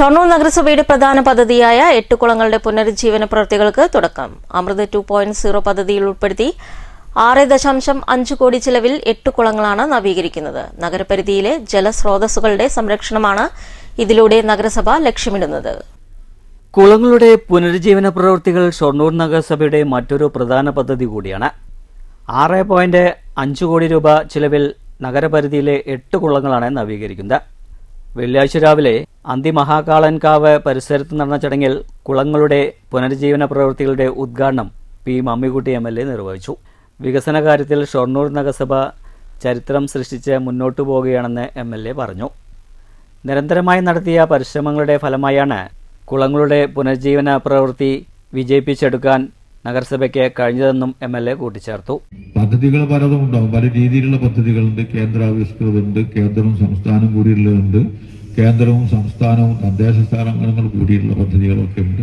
ഷൊർണൂർ നഗരസഭയുടെ പ്രധാന പദ്ധതിയായ എട്ട് കുളങ്ങളുടെ പുനരുജ്ജീവന പ്രവൃത്തികൾക്ക് തുടക്കം. അമൃത് ടു പോയിന്റ് സീറോ പദ്ധതിയിൽ ഉൾപ്പെടുത്തി ആറ് ദശാംശം അഞ്ച് കോടി ചിലവിൽ എട്ട് കുളങ്ങളാണ് നവീകരിക്കുന്നത്. നഗരപരിധിയിലെ ജലസ്രോതസ്സുകളുടെ സംരക്ഷണമാണ് ഇതിലൂടെ നഗരസഭ ലക്ഷ്യമിടുന്നത്. കുളങ്ങളുടെ പുനരുജ്ജീവന പ്രവൃത്തികൾ ഷൊർണൂർ നഗരസഭയുടെ മറ്റൊരു പ്രധാന പദ്ധതി കൂടിയാണ്. ആറ് പോയിന്റ് അഞ്ച് കോടി രൂപ ചിലവിൽ നഗരപരിധിയിലെ എട്ട് കുളങ്ങളാണ് നവീകരിക്കുന്നത്. വെള്ളിയാഴ്ച രാവിലെ അന്തിമഹാകാളൻകാവ് പരിസരത്ത് നടന്ന ചടങ്ങിൽ കുളങ്ങളുടെ പുനരുജ്ജീവന പ്രവൃത്തികളുടെ ഉദ്ഘാടനം P Mammikutty M L A നിർവഹിച്ചു. വികസന കാര്യത്തിൽ ഷൊർണൂർ നഗരസഭ ചരിത്രം സൃഷ്ടിച്ച് മുന്നോട്ടു പോവുകയാണെന്ന് എം എൽ എ പറഞ്ഞു. നിരന്തരമായി നടത്തിയ പരിശ്രമങ്ങളുടെ ഫലമായാണ് കുളങ്ങളുടെ പുനരുജ്ജീവന പ്രവൃത്തി വിജയിപ്പിച്ചെടുക്കാൻ നഗരസഭയ്ക്ക് കഴിഞ്ഞതെന്നും എം എൽ എ കൂട്ടിച്ചേർത്തു. പദ്ധതികൾ പലതും ഉണ്ടാവും. പല രീതിയിലുള്ള പദ്ധതികളുണ്ട്. കേന്ദ്രാവിഷ്കൃതമുണ്ട്. കേന്ദ്രവും സംസ്ഥാനവും കൂടിയുള്ളതുണ്ട്. കേന്ദ്രവും സംസ്ഥാനവും തദ്ദേശ സ്ഥാപനങ്ങൾ കൂടിയുള്ള പദ്ധതികളൊക്കെ ഉണ്ട്.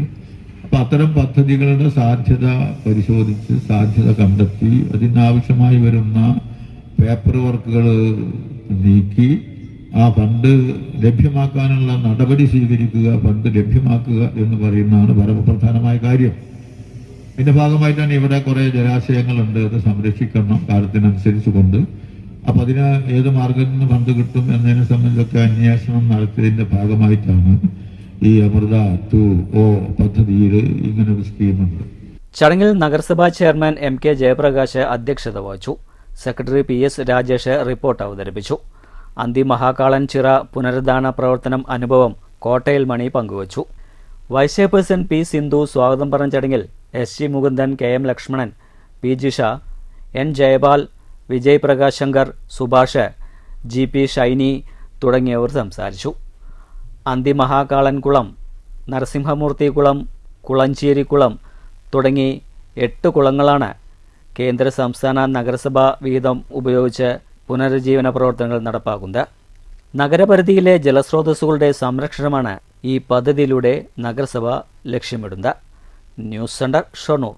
അപ്പൊ അത്തരം പദ്ധതികളുടെ സാധ്യത പരിശോധിച്ച് സാധ്യത കണ്ടെത്തി അതിനാവശ്യമായി വരുന്ന പേപ്പർ വർക്കുകൾ നീക്കി ആ ഫണ്ട് ലഭ്യമാക്കാനുള്ള നടപടി സ്വീകരിക്കുക ഫണ്ട് ലഭ്യമാക്കുക എന്ന് പറയുന്നതാണ് പരമപ്രധാനമായ കാര്യം. ഇതിന്റെ ഭാഗമായി തന്നെ ഇവിടെ കുറെ ജലാശയങ്ങളുണ്ട്. അത് സംരക്ഷിക്കണം കാലത്തിനനുസരിച്ച് കൊണ്ട് അപ്പൊ അതിന് ഏത് മാർഗത്തിൽ നിന്ന് ഫണ്ട് കിട്ടും എന്നതിനെ സംബന്ധിച്ചൊക്കെ അന്വേഷണം നടത്തിയതിന്റെ ഭാഗമായിട്ടാണ് ഈ അമൃത ടു ഓ പദ്ധതിയിൽ ഇങ്ങനെ ഒരു സ്കീമുണ്ട്. ചടങ്ങിൽ നഗരസഭാ ചെയർമാൻ എം കെ ജയപ്രകാശ് അധ്യക്ഷത വഹിച്ചു. Secretary P S Rajesh report അവതരിപ്പിച്ചു. അന്തി മഹാകാളൻ ചിറ പുനരുദ്ധാരണ പ്രവർത്തനം അനുഭവം കോട്ടയിൽ മണി പങ്കുവച്ചു. വൈസ് ചെയർപേഴ്സൺ പി സിന്ധു സ്വാഗതം പറഞ്ഞ ചടങ്ങിൽ S G Mukundan K M Lakshmanan P G Shah N Jayapal Vijay Prakash Shankar Subhash G P Shiny തുടങ്ങിയവർ സംസാരിച്ചു. അന്തിമഹാകാളൻകുളം നരസിംഹമൂർത്തികുളം കുളഞ്ചേരിക്കുളം തുടങ്ങി എട്ട് കുളങ്ങളാണ് കേന്ദ്ര സംസ്ഥാന നഗരസഭാ വിഹിതം ഉപയോഗിച്ച് പുനരുജ്ജീവന പ്രവർത്തനങ്ങൾ നടപ്പാക്കുന്നത്. നഗരപരിധിയിലെ ജലസ്രോതസ്സുകളുടെ സംരക്ഷണമാണ് ഈ പദ്ധതിയിലൂടെ നഗരസഭ ലക്ഷ്യമിടുന്നത്. News centre Shoranur